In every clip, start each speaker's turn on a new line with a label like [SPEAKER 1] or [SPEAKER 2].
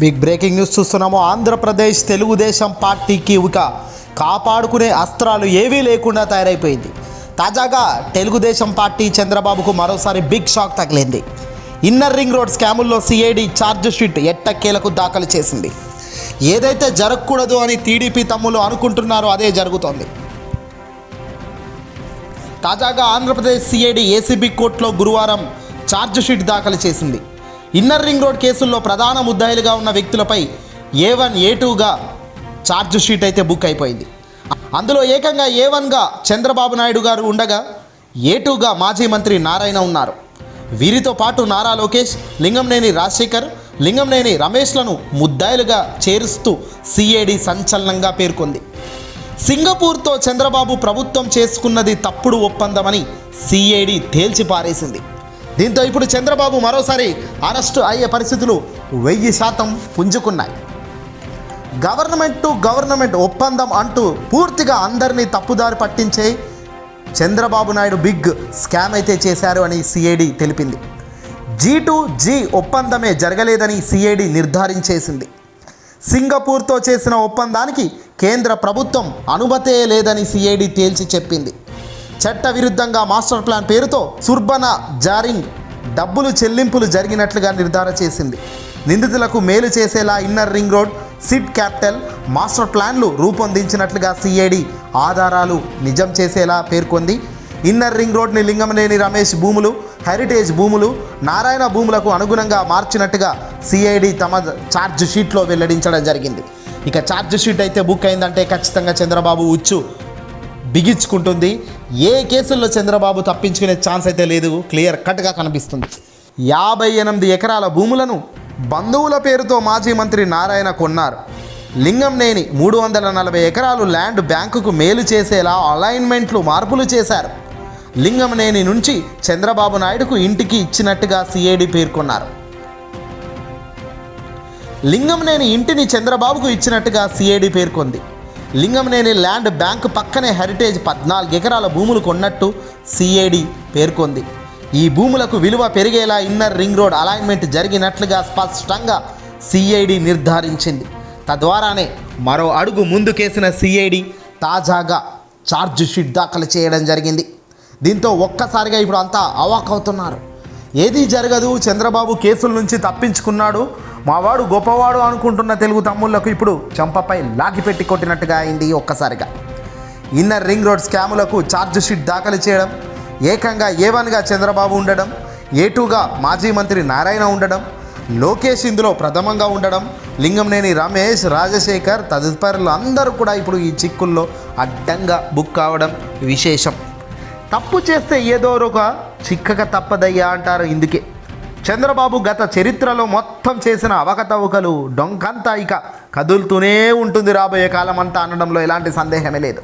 [SPEAKER 1] Big breaking news చూస్తున్నాము. ఆంధ్రప్రదేశ్ తెలుగుదేశం పార్టీకి ఒక కాపాడుకునే అస్త్రాలు ఏవీ లేకుండా తయారైపోయింది. తాజాగా తెలుగుదేశం పార్టీ చంద్రబాబుకు మరోసారి బిగ్ షాక్ తగిలింది. ఇన్నర్ రింగ్ రోడ్ స్కాముల్లో సిఐడి ఛార్జ్ షీట్ ఎట్టకేలకు దాఖలు చేసింది. ఏదైతే జరగకూడదు అని టీడీపీ తమ్ములు అనుకుంటున్నారో అదే జరుగుతోంది. తాజాగా ఆంధ్రప్రదేశ్ సిఐడి ఏసీబీ కోర్టులో గురువారం ఛార్జ్ షీట్ దాఖలు చేసింది. ఇన్నర్ రింగ్ రోడ్ కేసుల్లో ప్రధాన ముద్దాయిలుగా ఉన్న వ్యక్తులపై ఏ వన్ ఏ టూగా ఛార్జ్ షీట్ అయితే బుక్ అయిపోయింది. అందులో ఏకంగా ఏ వన్గా చంద్రబాబు నాయుడు గారు ఉండగా ఏ టూగా మాజీ మంత్రి నారాయణ ఉన్నారు. వీరితో పాటు నారా లోకేష్ లింగంనేని రాజశేఖర్ లింగంనేని రమేష్లను ముద్దాయిలుగా చేరుస్తూ సిఐడి సంచలనంగా పేర్కొంది. సింగపూర్తో చంద్రబాబు ప్రభుత్వం చేసుకున్నది తప్పుడు ఒప్పందమని సిఐడి తేల్చిపారేసింది. దీంతో ఇప్పుడు చంద్రబాబు మరోసారి అరెస్టు అయ్యే పరిస్థితులు వెయ్యి శాతం పుంజుకున్నాయి. గవర్నమెంట్ టు గవర్నమెంట్ ఒప్పందం అంటూ పూర్తిగా అందరినీ తప్పుదారి పట్టించే చంద్రబాబు నాయుడు బిగ్ స్కామ్ అయితే చేశారు అని సిఐడి తెలిపింది. జీ టు జీ ఒప్పందమే జరగలేదని సిఐడి నిర్ధారించేసింది. సింగపూర్తో చేసిన ఒప్పందానికి కేంద్ర ప్రభుత్వం అనుమతే లేదని సిఐడి తేల్చి చెప్పింది. చట్ట విరుద్ధంగా మాస్టర్ ప్లాన్ పేరుతో సుర్బన జారింగ్ డబ్బులు చెల్లింపులు జరిగినట్లుగా నిర్ధారణ చేసింది. నిందితులకు మేలు చేసేలా inner ring road seed capital master ప్లాన్లు రూపొందించినట్లుగా సిఐడి ఆధారాలు నిజం చేసేలా పేర్కొంది. ఇన్నర్ రింగ్ రోడ్ని లింగంలేని రమేష్ భూములు హెరిటేజ్ భూములు నారాయణ భూములకు అనుగుణంగా మార్చినట్టుగా సిఐడి తమ ఛార్జ్ షీట్లో వెల్లడించడం జరిగింది. ఇక ఛార్జ్ షీట్ అయితే బుక్ అయిందంటే ఖచ్చితంగా చంద్రబాబు ఉచ్చు. బిగించుకుంటుంది. ఏ కేసుల్లో చంద్రబాబు తప్పించుకునే ఛాన్స్ అయితే లేదు. క్లియర్ కట్గా కనిపిస్తుంది. యాభై ఎనిమిది ఎకరాల భూములను బంధువుల పేరుతో మాజీ మంత్రి నారాయణ కొన్నారు. లింగంనేని మూడు వందల నలభై ఎకరాలు ల్యాండ్ బ్యాంకుకు మేలు చేసేలా అలైన్మెంట్లు మార్పులు చేశారు. లింగంనేని నుంచి చంద్రబాబు నాయుడుకు ఇంటికి ఇచ్చినట్టుగా సిఐడి పేర్కొన్నారు. లింగంనేని ఇంటిని చంద్రబాబుకు ఇచ్చినట్టుగా సిఐడి పేర్కొంది. లింగంనేని ల్యాండ్ బ్యాంక్ పక్కనే హెరిటేజ్ పద్నాలుగు ఎకరాల భూములు కొన్నట్టు సిఐడి పేర్కొంది. ఈ భూములకు విలువ పెరిగేలా ఇన్నర్ రింగ్ రోడ్ అలైన్మెంట్ జరిగినట్లుగా స్పష్టంగా సిఐడి నిర్ధారించింది. తద్వారానే మరో అడుగు ముందుకేసిన సిఐడి తాజాగా ఛార్జ్ షీట్ దాఖలు చేయడం జరిగింది. దీంతో ఒక్కసారిగా ఇప్పుడు అంతా అవాక్ అవుతున్నారు. ఏదీ జరగదు. చంద్రబాబు కేసుల నుంచి తప్పించుకున్నాడు. మావాడు గొప్పవాడు అనుకుంటున్న తెలుగు తమ్ముళ్ళకు ఇప్పుడు చెంపపై లాగిపెట్టి కొట్టినట్టుగా అయింది ఒక్కసారిగా. ఇన్నర్ రింగ్ రోడ్ స్కాములకు ఛార్జ్ షీట్ దాఖలు చేయడం ఏకంగా ఏ వన్గా చంద్రబాబు ఉండడం ఏ టూగా మాజీ మంత్రి నారాయణ ఉండడం లోకేష్ ఇందులో ప్రథమంగా ఉండడం లింగంనేని రమేష్ రాజశేఖర్ తదుపరులు అందరూ కూడా ఇప్పుడు ఈ చిక్కుల్లో అడ్డంగా బుక్ కావడం విశేషం. తప్పు చేస్తే ఏదో ఒక చిక్కక తప్పదయ్యా అంటారు ఇందుకే. చంద్రబాబు గత చరిత్రలో మొత్తం చేసిన అవకతవకలు డొంకంతా ఇక కదులుతూనే ఉంటుంది రాబోయే కాలం అంతా అనడంలో ఎలాంటి సందేహమే లేదు.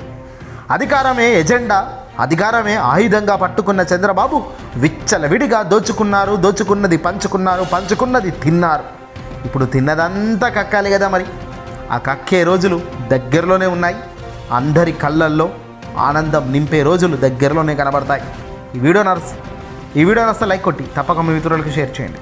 [SPEAKER 1] అధికారమే ఎజెండా అధికారమే ఆయుధంగా పట్టుకున్న చంద్రబాబు విచ్చలవిడిగా దోచుకున్నారు దోచుకున్నది పంచుకున్నారు పంచుకున్నది తిన్నారు. ఇప్పుడు తిన్నదంతా కక్కాలి కదా మరి. ఆ కక్కే రోజులు దగ్గరలోనే ఉన్నాయి. అందరి కళ్ళల్లో ఆనందం నింపే రోజులు దగ్గరలోనే కనబడతాయి. ఈ వీడియో నర్స్ ఈ వీడియో నర్స్ లైక్ కొట్టి తప్పక మీ మిత్రులకు షేర్ చేయండి.